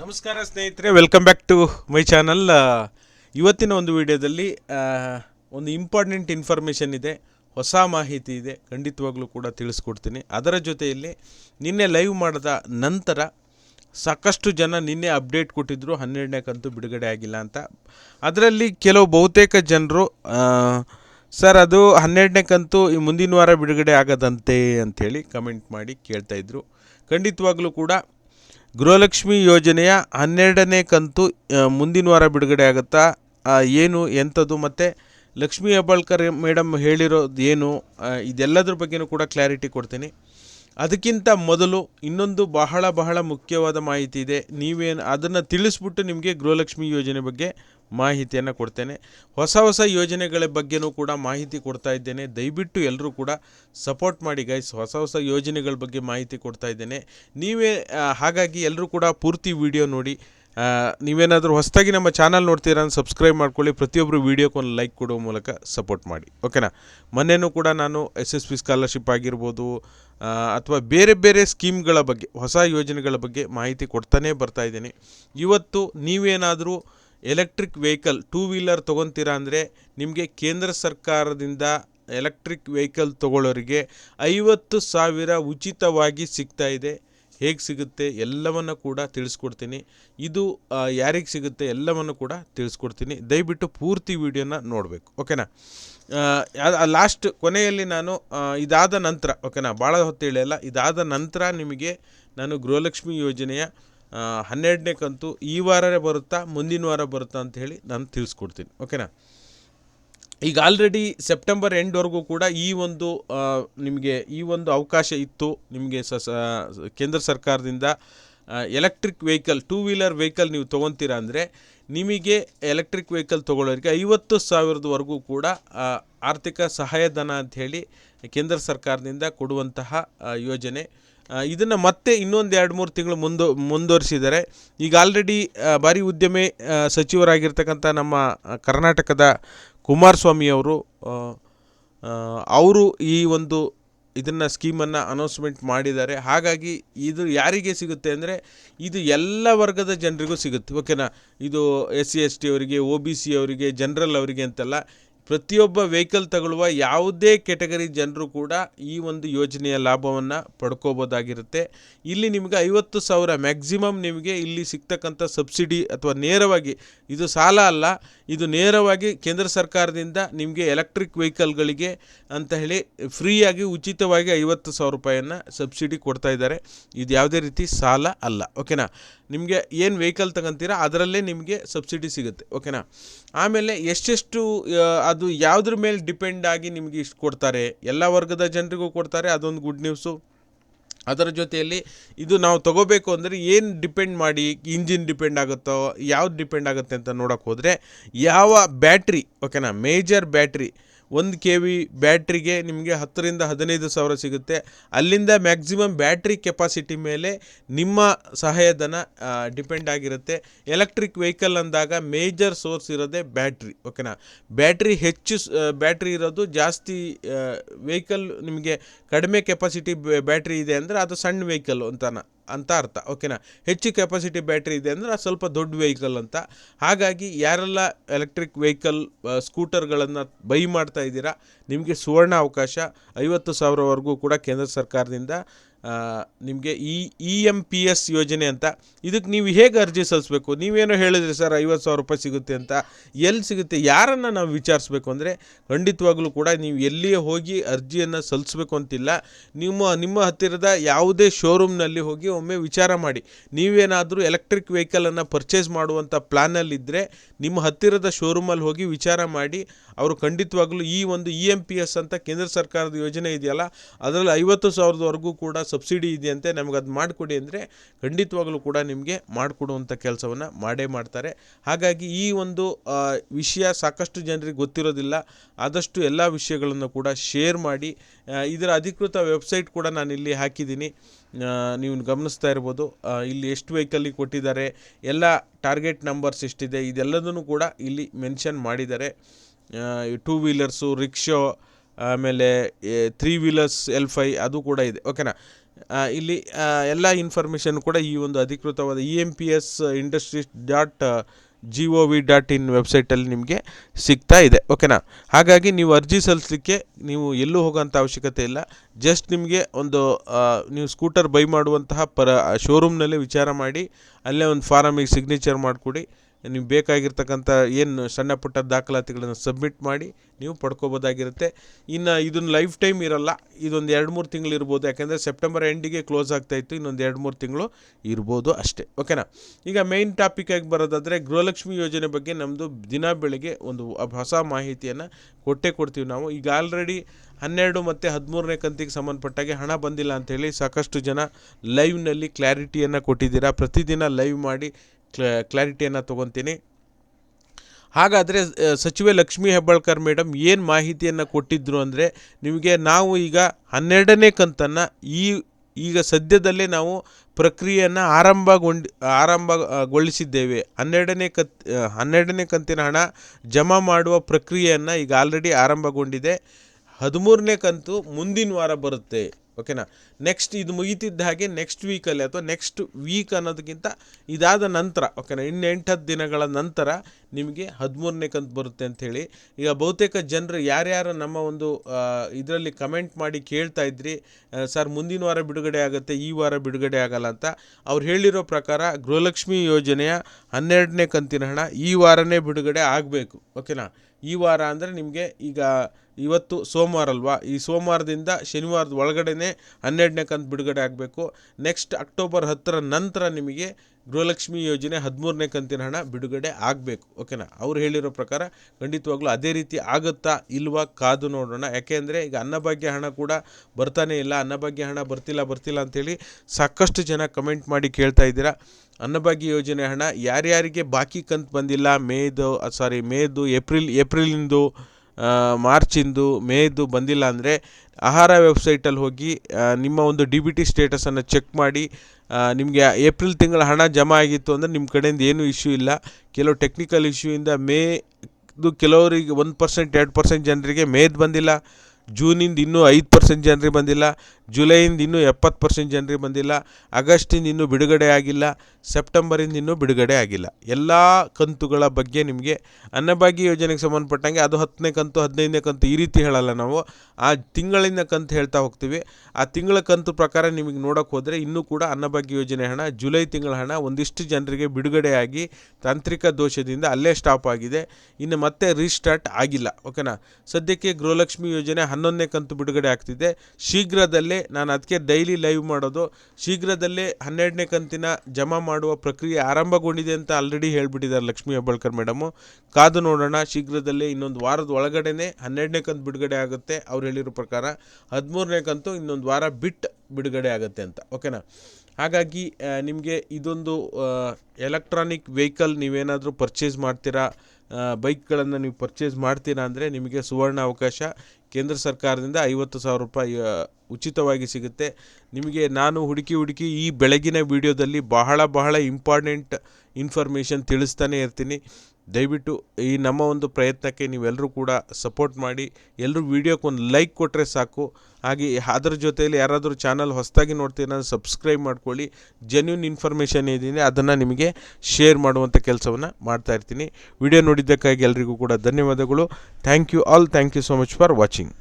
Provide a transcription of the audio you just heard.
ನಮಸ್ಕಾರ ಸ್ನೇಹಿತರೆ welcome back to my channel ಇವತ್ತಿನ ಒಂದು ವಿಡಿಯೋದಲ್ಲಿ ಒಂದು ಇಂಪಾರ್ಟೆಂಟ್ ಇನ್ಫಾರ್ಮೇಷನ್ ಇದೆ, ಹೊಸ ಮಾಹಿತಿ ಇದೆ, ಖಂಡಿತವಾಗ್ಲೂ ಕೂಡ ತಿಳಿಸ್ಕೊಡ್ತೀನಿ. ಅದರ ಜೊತೆಯಲ್ಲಿ ನಿನ್ನೆ ಲೈವ್ ಮಾಡಿದ ನಂತರ ಸಾಕಷ್ಟು ಜನ ನಿನ್ನೆ ಅಪ್ಡೇಟ್ ಕೊಟ್ಟಿದ್ದರು ಹನ್ನೆರಡನೇ ಕಂತು ಬಿಡುಗಡೆ ಆಗಿಲ್ಲ ಅಂತ. ಅದರಲ್ಲಿ ಕೆಲವು ಬಹುತೇಕ ಜನರು ಸರ್, ಅದು ಹನ್ನೆರಡನೇ ಕಂತು ಈ ಮುಂದಿನ ವಾರ ಬಿಡುಗಡೆ ಆಗದಂತೆ ಅಂಥೇಳಿ ಕಮೆಂಟ್ ಮಾಡಿ ಕೇಳ್ತಾಯಿದ್ರು ಖಂಡಿತವಾಗ್ಲೂ ಕೂಡ ಗೃಹಲಕ್ಷ್ಮಿ ಯೋಜನೆಯ ಹನ್ನೆರಡನೇ ಕಂತು ಮುಂದಿನ ವಾರ ಬಿಡುಗಡೆ ಆಗುತ್ತಾ? ಏನು, ಎಂಥದ್ದು ಮತ್ತು ಲಕ್ಷ್ಮೀ ಹೆಬ್ಬಾಳ್ಕರ್ ಮೇಡಮ್ ಹೇಳಿರೋದು ಏನು? ಇದೆಲ್ಲದ್ರ ಬಗ್ಗೆನೂ ಕೂಡ ಕ್ಲಾರಿಟಿ ಕೊಡ್ತೀನಿ. ಅದಕ್ಕಿಂತ ಮೊದಲು ಇನ್ನೊಂದು ಬಹಳ ಬಹಳ ಮುಖ್ಯವಾದ ಮಾಹಿತಿ ಇದೆ. ನೀವೇನು ಅದನ್ನು ತಿಳಿಸ್ಬಿಟ್ಟು ನಿಮಗೆ ಗೃಹಲಕ್ಷ್ಮಿ ಯೋಜನೆ ಬಗ್ಗೆ ಮಾಹಿತಿಯನ್ನು ಕೊಡ್ತೇನೆ. ಹೊಸ ಹೊಸ ಯೋಜನೆಗಳ ಬಗ್ಗೆನೂ ಕೂಡ ಮಾಹಿತಿ ಕೊಡ್ತಾ ಇದ್ದೇನೆ. ದಯವಿಟ್ಟು ಎಲ್ಲರೂ ಕೂಡ ಸಪೋರ್ಟ್ ಮಾಡಿ ಗೈಸ್ ಹೊಸ ಹೊಸ ಯೋಜನೆಗಳ ಬಗ್ಗೆ ಮಾಹಿತಿ ಕೊಡ್ತಾ ಇದ್ದೇನೆ. ನೀವೇ ಹಾಗಾಗಿ ಎಲ್ಲರೂ ಕೂಡ ಪೂರ್ತಿ ವಿಡಿಯೋ ನೋಡಿ. ನೀವೇನಾದರೂ ಹೊಸದಾಗಿ ನಮ್ಮ ಚಾನಲ್ ನೋಡ್ತೀರಾ ಸಬ್ಸ್ಕ್ರೈಬ್ ಮಾಡ್ಕೊಳ್ಳಿ. ಪ್ರತಿಯೊಬ್ಬರು ವೀಡಿಯೋಕ್ಕೆ ಒಂದು ಲೈಕ್ ಕೊಡೋ ಮೂಲಕ ಸಪೋರ್ಟ್ ಮಾಡಿ. ಓಕೆನಾ ಮೊನ್ನೆನೂ ಕೂಡ ನಾನು ಎಸ್ ಎಸ್ ಪಿ ಸ್ಕಾಲರ್ಶಿಪ್ ಆಗಿರ್ಬೋದು ಅಥವಾ ಬೇರೆ ಬೇರೆ ಸ್ಕೀಮ್ಗಳ ಬಗ್ಗೆ, ಹೊಸ ಯೋಜನೆಗಳ ಬಗ್ಗೆ ಮಾಹಿತಿ ಕೊಡ್ತಾನೇ ಬರ್ತಾ ಇದ್ದೀನಿ. ಇವತ್ತು ನೀವೇನಾದರೂ ಎಲೆಕ್ಟ್ರಿಕ್ ವೆಹಿಕಲ್, ಟೂ ವೀಲರ್ ತೊಗೊತೀರಾ ಅಂದರೆ ನಿಮಗೆ ಕೇಂದ್ರ ಸರ್ಕಾರದಿಂದ ಎಲೆಕ್ಟ್ರಿಕ್ ವೆಹಿಕಲ್ ತೊಗೊಳ್ಳೋರಿಗೆ ಐವತ್ತು ಸಾವಿರ ಉಚಿತವಾಗಿ ಸಿಗ್ತಾ ಇದೆ. ಹೇಗೆ ಸಿಗುತ್ತೆ ಎಲ್ಲವನ್ನು ಕೂಡ ತಿಳಿಸ್ಕೊಡ್ತೀನಿ. ಇದು ಯಾರಿಗೆ ಸಿಗುತ್ತೆ ಎಲ್ಲವನ್ನು ಕೂಡ ತಿಳಿಸ್ಕೊಡ್ತೀನಿ. ದಯವಿಟ್ಟು ಪೂರ್ತಿ ವಿಡಿಯೋನ ನೋಡಬೇಕು, ಓಕೆನಾ? ಲಾಸ್ಟ್ ಕೊನೆಯಲ್ಲಿ ನಾನು ಇದಾದ ನಂತರ, ಓಕೆನಾ? ಭಾಳ ಹೊತ್ತು ಹೇಳಿಲ್ಲ. ಇದಾದ ನಂತರ ನಿಮಗೆ ನಾನು ಗೃಹಲಕ್ಷ್ಮಿ ಯೋಜನೆಯ ಹನ್ನೆರಡನೇ ಕಂತು ಈ ವಾರವೇ ಬರುತ್ತಾ, ಮುಂದಿನ ವಾರ ಬರುತ್ತಾ ಅಂತ ಹೇಳಿ ನಾನು ತಿಳಿಸ್ಕೊಡ್ತೀನಿ. ಓಕೆನಾ ಈಗ ಆಲ್ರೆಡಿ ಸೆಪ್ಟೆಂಬರ್ ಎಂಡ್ವರೆಗೂ ಕೂಡ ಈ ಒಂದು ನಿಮಗೆ ಈ ಒಂದು ಅವಕಾಶ ಇತ್ತು. ನಿಮಗೆ ಸ ಕೇಂದ್ರ ಸರ್ಕಾರದಿಂದ electric vehicle two wheeler vehicle ನೀವು ತೊಗೊತೀರಾ ಅಂದರೆ, ನಿಮಗೆ ಎಲೆಕ್ಟ್ರಿಕ್ ವೆಹಿಕಲ್ ತೊಗೊಳ್ಳೋರಿಗೆ ಐವತ್ತು ಸಾವಿರದವರೆಗೂ ಕೂಡ ಆರ್ಥಿಕ ಸಹಾಯಧನ ಅಂಥೇಳಿ ಕೇಂದ್ರ ಸರ್ಕಾರದಿಂದ ಕೊಡುವಂತಹ ಯೋಜನೆ ಇದನ್ನು ಮತ್ತೆ ಇನ್ನೊಂದು ಎರಡು ಮೂರು ತಿಂಗಳು ಮುಂದು ಮುಂದುವರಿಸಿದ್ದಾರೆ. ಈಗ ಆಲ್ರೆಡಿ ಭಾರಿ ಉದ್ಯಮಿ ಸಚಿವರಾಗಿರ್ತಕ್ಕಂಥ ನಮ್ಮ ಕರ್ನಾಟಕದ ಕುಮಾರಸ್ವಾಮಿ ಅವರು ಅವರು ಈ ಒಂದು ಇದನ್ನು ಸ್ಕೀಮನ್ನು ಅನೌನ್ಸ್ಮೆಂಟ್ ಮಾಡಿದ್ದಾರೆ. ಹಾಗಾಗಿ ಇದು ಯಾರಿಗೆ ಸಿಗುತ್ತೆ ಅಂದರೆ ಇದು ಎಲ್ಲ ವರ್ಗದ ಜನರಿಗೂ ಸಿಗುತ್ತೆ. ಓಕೆನಾ ಇದು ಎಸ್ ಸಿ ಎಸ್ ಟಿ ಅವರಿಗೆ ಒ ಬಿ ಸಿ ಅವರಿಗೆ ಜನರಲ್ ಅವರಿಗೆ ಅಂತೆಲ್ಲ ಪ್ರತಿಯೊಬ್ಬ ವೆಹಿಕಲ್ ತಗೊಳ್ಳುವ ಯಾವುದೇ ಕೆಟಗರಿ ಜನರು ಕೂಡ ಈ ಒಂದು ಯೋಜನೆಯ ಲಾಭವನ್ನು ಪಡ್ಕೋಬೋದಾಗಿರುತ್ತೆ ಇಲ್ಲಿ ನಿಮಗೆ ಐವತ್ತು ಸಾವಿರ ಮ್ಯಾಕ್ಸಿಮಮ್ ನಿಮಗೆ ಇಲ್ಲಿ ಸಿಗ್ತಕ್ಕಂಥ ಸಬ್ಸಿಡಿ ಅಥವಾ ನೇರವಾಗಿ, ಇದು ಸಾಲ ಅಲ್ಲ, ಇದು ನೇರವಾಗಿ ಕೇಂದ್ರ ಸರ್ಕಾರದಿಂದ ನಿಮಗೆ ಎಲೆಕ್ಟ್ರಿಕ್ ವೆಹಿಕಲ್ಗಳಿಗೆ ಅಂತ ಹೇಳಿ ಫ್ರೀಯಾಗಿ ಉಚಿತವಾಗಿ ಐವತ್ತು ಸಾವಿರ ರೂಪಾಯಿಯನ್ನು ಸಬ್ಸಿಡಿ ಕೊಡ್ತಾ ಇದ್ದಾರೆ. ಇದು ಯಾವುದೇ ರೀತಿ ಸಾಲ ಅಲ್ಲ, ಓಕೆನಾ? ನಿಮಗೆ ಏನು ವೆಹಿಕಲ್ ತಗೊಂತೀರಾ, ಅದರಲ್ಲೇ ನಿಮಗೆ ಸಬ್ಸಿಡಿ ಸಿಗುತ್ತೆ, ಓಕೆನಾ? ಆಮೇಲೆ ಎಷ್ಟೆಷ್ಟು ಅದು ಯಾವುದ್ರ ಮೇಲೆ ಡಿಪೆಂಡ್ ಆಗಿ ನಿಮಗೆ ಇಷ್ಟು ಕೊಡ್ತಾರೆ, ಎಲ್ಲ ವರ್ಗದ ಜನರಿಗೂ ಕೊಡ್ತಾರೆ, ಅದೊಂದು ಗುಡ್ ನ್ಯೂಸು. ಅದರ ಜೊತೆಯಲ್ಲಿ ಇದು ನಾವು ತಗೋಬೇಕು ಅಂದರೆ ಏನು ಡಿಪೆಂಡ್ ಮಾಡಿ, ಇಂಜಿನ್ ಡಿಪೆಂಡ್ ಆಗುತ್ತೋ, ಯಾವ್ದು ಡಿಪೆಂಡ್ ಆಗುತ್ತೆ ಅಂತ ನೋಡೋಕೆ ಹೋದರೆ, ಯಾವ ಬ್ಯಾಟ್ರಿ, ಓಕೆನಾ, ಮೇಜರ್ ಬ್ಯಾಟ್ರಿ ಒಂದು ಕೆ ವಿ ಬ್ಯಾಟ್ರಿಗೆ ನಿಮಗೆ ಹತ್ತರಿಂದ ಹದಿನೈದು ಸಾವಿರ ಸಿಗುತ್ತೆ. ಅಲ್ಲಿಂದ ಮ್ಯಾಕ್ಸಿಮಮ್ ಬ್ಯಾಟ್ರಿ ಕೆಪಾಸಿಟಿ ಮೇಲೆ ನಿಮ್ಮ ಸಹಾಯಧನ ಡಿಪೆಂಡ್ ಆಗಿರುತ್ತೆ. ಎಲೆಕ್ಟ್ರಿಕ್ ವೆಹಿಕಲ್ ಅಂದಾಗ ಮೇಜರ್ ಸೋರ್ಸ್ ಇರೋದೇ ಬ್ಯಾಟ್ರಿ ಓಕೆನಾ ಬ್ಯಾಟ್ರಿ ಹೆಚ್ಚು ಬ್ಯಾಟ್ರಿ ಇರೋದು ಜಾಸ್ತಿ ವೆಹಿಕಲ್ ನಿಮಗೆ ಕಡಿಮೆ ಕೆಪಾಸಿಟಿ ಬ್ಯಾಟ್ರಿ ಇದೆ ಅಂದರೆ ಅದು ಸಣ್ಣ ವೆಹಿಕಲ್ ಅಂತಾನ. ಅಂತ ಅರ್ಥ ಓಕೆನಾ ಹೆಚ್ಚು ಕೆಪಾಸಿಟಿ ಬ್ಯಾಟ್ರಿ ಇದೆ ಅಂದರೆ ಸ್ವಲ್ಪ ದೊಡ್ಡ ವೆಹಿಕಲ್ ಅಂತ. ಹಾಗಾಗಿ ಯಾರೆಲ್ಲ ಎಲೆಕ್ಟ್ರಿಕ್ ವೆಹಿಕಲ್ ಸ್ಕೂಟರ್ಗಳನ್ನು ಬೈ ಮಾಡ್ತಾ ಇದ್ದೀರಾ, ನಿಮಗೆ ಸುವರ್ಣ ಅವಕಾಶ ಐವತ್ತು ಸಾವಿರವರೆಗೂ ಕೂಡ ಕೇಂದ್ರ ಸರ್ಕಾರದಿಂದ ನಿಮಗೆ E E M P S ಯೋಜನೆ ಅಂತ ಇದಕ್ಕೆ ನೀವು ಹೇಗೆ ಅರ್ಜಿ ಸಲ್ಲಿಸಬೇಕು? ನೀವೇನೋ ಹೇಳಿದ್ರಿ, ಸರ್, ಐವತ್ತು ಸಾವಿರ ರೂಪಾಯಿ ಸಿಗುತ್ತೆ ಅಂತ. ಎಲ್ಲಿ ಸಿಗುತ್ತೆ? ಯಾರನ್ನು ನಾವು ವಿಚಾರಿಸ್ಬೇಕು? ಅಂದರೆ ಖಂಡಿತವಾಗಲೂ ಕೂಡ ನೀವು ಎಲ್ಲಿಯೇ ಹೋಗಿ ಅರ್ಜಿಯನ್ನು ಸಲ್ಲಿಸಬೇಕು ಅಂತಿಲ್ಲ. ನಿಮ್ಮ ನಿಮ್ಮ ಹತ್ತಿರದ ಯಾವುದೇ ಶೋರೂಮ್ನಲ್ಲಿ ಹೋಗಿ ಒಮ್ಮೆ ವಿಚಾರ ಮಾಡಿ. ನೀವೇನಾದರೂ ಎಲೆಕ್ಟ್ರಿಕ್ ವೆಹಿಕಲನ್ನು ಪರ್ಚೇಸ್ ಮಾಡುವಂಥ ಪ್ಲ್ಯಾನಲ್ಲಿದ್ದರೆ ನಿಮ್ಮ ಹತ್ತಿರದ ಶೋರೂಮಲ್ಲಿ ಹೋಗಿ ವಿಚಾರ ಮಾಡಿ. ಅವರು ಖಂಡಿತವಾಗಲೂ ಈ ಒಂದು ಇ ಎಂ ಪಿ ಎಸ್ ಅಂತ ಕೇಂದ್ರ ಸರ್ಕಾರದ ಯೋಜನೆ ಇದೆಯಲ್ಲ, ಅದರಲ್ಲಿ ಐವತ್ತು ಸಾವಿರದವರೆಗೂ ಕೂಡ ಸಬ್ಸಿಡಿ ಇದೆಯಂತೆ ನಮಗೆ ಅದು ಮಾಡಿಕೊಡಿ ಅಂದರೆ ಖಂಡಿತವಾಗಲೂ ಕೂಡ ನಿಮಗೆ ಮಾಡಿಕೊಡುವಂಥ ಕೆಲಸವನ್ನು ಮಾಡೇ ಮಾಡ್ತಾರೆ. ಹಾಗಾಗಿ ಈ ಒಂದು ವಿಷಯ ಸಾಕಷ್ಟು ಜನರಿಗೆ ಗೊತ್ತಿರೋದಿಲ್ಲ. ಆದಷ್ಟು ಎಲ್ಲ ವಿಷಯಗಳನ್ನು ಕೂಡ ಶೇರ್ ಮಾಡಿ ಇದರ ಅಧಿಕೃತ ವೆಬ್ಸೈಟ್ ಕೂಡ ನಾನು ಇಲ್ಲಿ ಹಾಕಿದ್ದೀನಿ. ನೀವು ಗಮನಿಸ್ತಾ ಇರ್ಬೋದು. ಇಲ್ಲಿ ಎಷ್ಟು ವೆಹಿಕಲ್ಲಿ ಕೊಟ್ಟಿದ್ದಾರೆ, ಎಲ್ಲ ಟಾರ್ಗೆಟ್ ನಂಬರ್ಸ್ ಎಷ್ಟಿದೆ, ಇದೆಲ್ಲದನ್ನು ಕೂಡ ಇಲ್ಲಿ ಮೆನ್ಷನ್ ಮಾಡಿದ್ದಾರೆ. ಟೂ ವೀಲರ್ಸು ರಿಕ್ಷೋ ಆಮೇಲೆ ತ್ರೀ ವೀಲರ್ಸ್ ಎಲ್ ಫೈ ಅದು ಕೂಡ ಇದೆ. ಓಕೆನಾ ಇಲ್ಲಿ ಎಲ್ಲ ಇನ್ಫಾರ್ಮೇಷನ್ ಕೂಡ ಈ ಒಂದು ಅಧಿಕೃತವಾದ E M P S industries dot G O V dot in ವೆಬ್ಸೈಟಲ್ಲಿ ನಿಮಗೆ ಸಿಗ್ತಾ ಇದೆ. ಓಕೆನಾ ಹಾಗಾಗಿ ನೀವು ಅರ್ಜಿ ಸಲ್ಲಿಸಲಿಕ್ಕೆ ನೀವು ಎಲ್ಲೂ ಹೋಗೋಂಥ ಅವಶ್ಯಕತೆ ಇಲ್ಲ. ಜಸ್ಟ್ ನಿಮಗೆ ಒಂದು ನೀವು ಸ್ಕೂಟರ್ ಬೈ ಮಾಡುವಂತಹ ಪರ ಶೋರೂಮ್ನಲ್ಲೇ ವಿಚಾರ ಮಾಡಿ, ಅಲ್ಲೇ ಒಂದು ಫಾರಮಿಗೆ ಸಿಗ್ನೇಚರ್ ಮಾಡಿಕೊಡಿ. ನೀವು ಬೇಕಾಗಿರ್ತಕ್ಕಂಥ ಏನು ಸಣ್ಣ ಪುಟ್ಟ ದಾಖಲಾತಿಗಳನ್ನು ಸಬ್ಮಿಟ್ ಮಾಡಿ ನೀವು ಪಡ್ಕೋಬೋದಾಗಿರುತ್ತೆ ಇನ್ನು ಇದನ್ನು ಲೈಫ್ ಟೈಮ್ ಇರಲ್ಲ. ಇದೊಂದು ಎರಡು ಮೂರು ತಿಂಗಳು ಇರ್ಬೋದು. ಯಾಕೆಂದರೆ ಸೆಪ್ಟೆಂಬರ್ ಎಂಡಿಗೆ ಕ್ಲೋಸ್ ಆಗ್ತಾಯಿತ್ತು ಇನ್ನೊಂದು ಎರಡು ಮೂರು ತಿಂಗಳು ಇರ್ಬೋದು ಅಷ್ಟೇ. ಓಕೆನಾ ಈಗ ಮೇಯ್ನ್ ಟಾಪಿಕಾಗಿ ಬರೋದಾದರೆ ಗೃಹಲಕ್ಷ್ಮಿ ಯೋಜನೆ ಬಗ್ಗೆ ನಮ್ಮದು ದಿನ ಬೆಳಗ್ಗೆ ಒಂದು ಹೊಸ ಮಾಹಿತಿಯನ್ನು ಕೊಟ್ಟೇ ಕೊಡ್ತೀವಿ ನಾವು. ಈಗ ಆಲ್ರೆಡಿ ಹನ್ನೆರಡು ಮತ್ತು ಹದಿಮೂರನೇ ಕಂತಿಗೆ ಸಂಬಂಧಪಟ್ಟಾಗೆ ಹಣ ಬಂದಿಲ್ಲ ಅಂಥೇಳಿ ಸಾಕಷ್ಟು ಜನ ಲೈವ್ನಲ್ಲಿ ಕ್ಲಾರಿಟಿಯನ್ನು ಕೊಟ್ಟಿದ್ದೀರಾ. ಪ್ರತಿದಿನ ಲೈವ್ ಮಾಡಿ ಕ್ಲಾರಿಟಿಯನ್ನು ತೊಗೊತೀನಿ. ಹಾಗಾದರೆ ಸಚಿವೆ ಲಕ್ಷ್ಮೀ ಹೆಬ್ಬಾಳ್ಕರ್ ಮೇಡಮ್ ಏನು ಮಾಹಿತಿಯನ್ನು ಕೊಟ್ಟಿದ್ದರು ಅಂದರೆ, ನಿಮಗೆ ನಾವು ಈಗ ಹನ್ನೆರಡನೇ ಕಂತನ್ನು ಈ, ಈಗ ಸದ್ಯದಲ್ಲೇ ನಾವು ಪ್ರಕ್ರಿಯೆಯನ್ನು ಆರಂಭಗೊಂಡು, ಆರಂಭಗೊಳಿಸಿದ್ದೇವೆ. ಹನ್ನೆರಡನೇ ಕತ್ ಹನ್ನೆರಡನೇ ಕಂತಿನ ಹಣ ಜಮಾ ಮಾಡುವ ಪ್ರಕ್ರಿಯೆಯನ್ನು ಈಗ ಆಲ್ರೆಡಿ ಆರಂಭಗೊಂಡಿದೆ. ಹದಿಮೂರನೇ ಕಂತು ಮುಂದಿನ ವಾರ ಬರುತ್ತೆ. ಓಕೆನಾ ನೆಕ್ಸ್ಟ್ ಇದು ಮುಗಿತಿದ್ದ ಹಾಗೆ ನೆಕ್ಸ್ಟ್ ವೀಕಲ್ಲಿ ಅಥವಾ ನೆಕ್ಸ್ಟ್ ವೀಕ್ ಅನ್ನೋದಕ್ಕಿಂತ ಇದಾದ ನಂತರ ಓಕೆನಾ ಇನ್ನು ಎಂಟು ಹತ್ತು ದಿನಗಳ ನಂತರ ನಿಮಗೆ ಹದಿಮೂರನೇ ಕಂತು ಬರುತ್ತೆ ಅಂಥೇಳಿ ಈಗ ಬಹುತೇಕ ಜನರು ಯಾರ್ಯಾರು ನಮ್ಮ ಒಂದು ಇದರಲ್ಲಿ ಕಮೆಂಟ್ ಮಾಡಿ ಕೇಳ್ತಾ ಇದ್ರಿ ಸರ್, ಮುಂದಿನ ವಾರ ಬಿಡುಗಡೆ ಆಗುತ್ತೆ, ಈ ವಾರ ಬಿಡುಗಡೆ ಆಗಲ್ಲ ಅಂತ ಅವ್ರು ಹೇಳಿರೋ ಪ್ರಕಾರ ಗೃಹಲಕ್ಷ್ಮಿ ಯೋಜನೆಯ ಹನ್ನೆರಡನೇ ಕಂತಿನ ಹಣ ಈ ವಾರನೇ ಬಿಡುಗಡೆ ಆಗಬೇಕು. ಓಕೆನಾ ಈ ವಾರ ಅಂದರೆ ನಿಮಗೆ ಈಗ ಇವತ್ತು ಸೋಮವಾರ ಅಲ್ವಾ? ಈ ಸೋಮವಾರದಿಂದ ಶನಿವಾರದ ಒಳಗಡೆನೇ ಹನ್ನೆರಡನೇ ಕಂತು ಬಿಡುಗಡೆ ಆಗಬೇಕು. ನೆಕ್ಸ್ಟ್ ಅಕ್ಟೋಬರ್ ಹತ್ತರ ನಂತರ ನಿಮಗೆ ಗೃಹಲಕ್ಷ್ಮಿ ಯೋಜನೆ ಹದಿಮೂರನೇ ಕಂತಿನ ಹಣ ಬಿಡುಗಡೆ ಆಗಬೇಕು. ಓಕೆನಾ ಅವ್ರು ಹೇಳಿರೋ ಪ್ರಕಾರ ಖಂಡಿತವಾಗ್ಲೂ ಅದೇ ರೀತಿ ಆಗುತ್ತಾ ಇಲ್ವಾ ಕಾದು ನೋಡೋಣ. ಯಾಕೆಂದರೆ ಈಗ ಅನ್ನಭಾಗ್ಯ ಹಣ ಕೂಡ ಬರ್ತಾನೆ ಇಲ್ಲ. ಅನ್ನಭಾಗ್ಯ ಹಣ ಬರ್ತಿಲ್ಲ ಬರ್ತಿಲ್ಲ ಅಂಥೇಳಿ ಸಾಕಷ್ಟು ಜನ ಕಮೆಂಟ್ ಮಾಡಿ ಕೇಳ್ತಾ ಇದ್ದೀರಾ. ಅನ್ನಭಾಗ್ಯ ಯೋಜನೆ ಹಣ ಯಾರ್ಯಾರಿಗೆ ಬಾಕಿ ಕಂತು ಬಂದಿಲ್ಲ? ಮೇದು ಸಾರಿ ಮೇದು ಏಪ್ರಿಲ್, ಏಪ್ರಿಲಿಂದು ಮಾರ್ಚಿಂದು ಮೇದು ಬಂದಿಲ್ಲ ಅಂದರೆ ಆಹಾರ ವೆಬ್ಸೈಟಲ್ಲಿ ಹೋಗಿ ನಿಮ್ಮ ಒಂದು ಡಿ ಬಿ ಟಿ ಸ್ಟೇಟಸನ್ನು ಚೆಕ್ ಮಾಡಿ ನಿಮಗೆ ಏಪ್ರಿಲ್ ತಿಂಗಳ ಹಣ ಜಮಾ ಆಗಿತ್ತು ಅಂದರೆ ನಿಮ್ಮ ಕಡೆಯಿಂದ ಏನೂ ಇಶ್ಯೂ ಇಲ್ಲ. ಕೆಲವು ಟೆಕ್ನಿಕಲ್ ಇಶ್ಯೂಯಿಂದ ಮೇದು ಕೆಲವರಿಗೆ ಒಂದು ಪರ್ಸೆಂಟ್, ಎರಡು ಪರ್ಸೆಂಟ್ ಜನರಿಗೆ ಮೇದು ಬಂದಿಲ್ಲ. ಜೂನಿಂದ ಇನ್ನೂ ಐದು ಪರ್ಸೆಂಟ್ ಜನರಿಗೆ ಬಂದಿಲ್ಲ. ಜುಲೈಯಿಂದ ಇನ್ನೂ ಎಪ್ಪತ್ತು ಪರ್ಸೆಂಟ್ ಜನರಿಗೆ ಬಂದಿಲ್ಲ, ಆಗಸ್ಟಿಂದ ಇನ್ನೂ ಬಿಡುಗಡೆ ಆಗಿಲ್ಲ, ಸೆಪ್ಟೆಂಬರಿಂದ ಇನ್ನೂ ಬಿಡುಗಡೆ ಆಗಿಲ್ಲ. ಎಲ್ಲ ಕಂತುಗಳ ಬಗ್ಗೆ ನಿಮಗೆ ಅನ್ನಭಾಗ್ಯ ಯೋಜನೆಗೆ ಸಂಬಂಧಪಟ್ಟಂಗೆ ಅದು ಹತ್ತನೇ ಕಂತು, ಹದಿನೈದನೇ ಕಂತು ಈ ರೀತಿ ಹೇಳಲ್ಲ ನಾವು. ಆ ತಿಂಗಳಿನ ಕಂತು ಹೇಳ್ತಾ ಹೋಗ್ತೀವಿ. ಆ ತಿಂಗಳ ಕಂತು ಪ್ರಕಾರ ನಿಮಗೆ ನೋಡೋಕೆ ಹೋದರೆ ಇನ್ನೂ ಕೂಡ ಅನ್ನಭಾಗ್ಯ ಯೋಜನೆ ಹಣ, ಜುಲೈ ತಿಂಗಳ ಹಣ ಒಂದಿಷ್ಟು ಜನರಿಗೆ ಬಿಡುಗಡೆಯಾಗಿ ತಾಂತ್ರಿಕ ದೋಷದಿಂದ ಅಲ್ಲೇ ಸ್ಟಾಪ್ ಆಗಿದೆ. ಇನ್ನು ಮತ್ತೆ ರೀಸ್ಟಾರ್ಟ್ ಆಗಿಲ್ಲ, ಓಕೆನಾ? ಸದ್ಯಕ್ಕೆ ಗೃಹಲಕ್ಷ್ಮಿ ಯೋಜನೆ ಹನ್ನೊಂದನೇ ಕಂತು ಬಿಡುಗಡೆ ಆಗ್ತಿದೆ. ಶೀಘ್ರದಲ್ಲೇ ನಾನು ಅದಕ್ಕೆ ಡೈಲಿ ಲೈವ್ ಮಾಡೋದು, ಶೀಘ್ರದಲ್ಲೇ ಹನ್ನೆರಡನೇ ಕಂತಿನ ಜಮಾ ಮಾಡುವ ಪ್ರಕ್ರಿಯೆ ಆರಂಭಗೊಂಡಿದೆ ಅಂತ ಆಲ್ರೆಡಿ ಹೇಳಿಬಿಟ್ಟಿದ್ದಾರೆ ಲಕ್ಷ್ಮೀ ಹೆಬ್ಬಾಳ್ಕರ್ ಮೇಡಮು ಕಾದು ನೋಡೋಣ, ಶೀಘ್ರದಲ್ಲೇ ಇನ್ನೊಂದು ವಾರದ ಒಳಗಡೆನೇ ಹನ್ನೆರಡನೇ ಕಂತು ಬಿಡುಗಡೆ ಆಗುತ್ತೆ ಅವ್ರು ಹೇಳಿರೋ ಪ್ರಕಾರ. ಹದಿಮೂರನೇ ಕಂತು ಇನ್ನೊಂದು ವಾರ ಬಿಟ್ಟು ಬಿಡುಗಡೆ ಆಗುತ್ತೆ ಅಂತ. ಓಕೆನಾ ಹಾಗಾಗಿ ನಿಮಗೆ ಇದೊಂದು ಎಲೆಕ್ಟ್ರಾನಿಕ್ ವೆಹಿಕಲ್ ನೀವೇನಾದರೂ ಪರ್ಚೇಸ್ ಮಾಡ್ತೀರಾ ಬೈಕ್ಗಳನ್ನು ನೀವು ಪರ್ಚೇಸ್ ಮಾಡ್ತೀರಾ ಅಂದರೆ ನಿಮಗೆ ಸುವರ್ಣ ಅವಕಾಶ. ಕೇಂದ್ರ ಸರ್ಕಾರದಿಂದ ಐವತ್ತು ಸಾವಿರ ರೂಪಾಯಿ ಉಚಿತವಾಗಿ ಸಿಗುತ್ತೆ. ನಿಮಗೆ ನಾನು ಹುಡುಕಿ ಹುಡುಕಿ ಈ ಬೆಳಗಿನ ವಿಡಿಯೋದಲ್ಲಿ ಬಹಳ ಬಹಳ ಇಂಪಾರ್ಟೆಂಟ್ ಇನ್ಫಾರ್ಮೇಷನ್ ತಿಳಿಸ್ತಾನೆ ಇರ್ತೀನಿ. ದಯವಿಟ್ಟು ಈ ನಮ್ಮ ಒಂದು ಪ್ರಯತ್ನಕ್ಕೆ ನೀವೆಲ್ಲರೂ ಕೂಡ ಸಪೋರ್ಟ್ ಮಾಡಿ, ಎಲ್ಲರೂ ವೀಡಿಯೋಕ್ಕೆ ಒಂದು ಲೈಕ್ ಕೊಟ್ಟರೆ ಸಾಕು. ಹಾಗೆ ಅದ್ರ ಜೊತೆಯಲ್ಲಿ ಯಾರಾದರೂ ಚಾನಲ್ ಹೊಸದಾಗಿ ನೋಡ್ತೀರ ಸಬ್ಸ್ಕ್ರೈಬ್ ಮಾಡ್ಕೊಳ್ಳಿ. ಜೆನ್ಯೂನ್ ಇನ್ಫಾರ್ಮೇಷನ್ ಏನಿದೆ ಅದನ್ನು ನಿಮಗೆ ಶೇರ್ ಮಾಡುವಂಥ ಕೆಲಸವನ್ನು ಮಾಡ್ತಾ ಇರ್ತೀನಿ. ವಿಡಿಯೋ ನೋಡಿದ್ದಕ್ಕಾಗಿ ಎಲ್ರಿಗೂ ಕೂಡ ಧನ್ಯವಾದಗಳು. Thank you all thank you so much for watching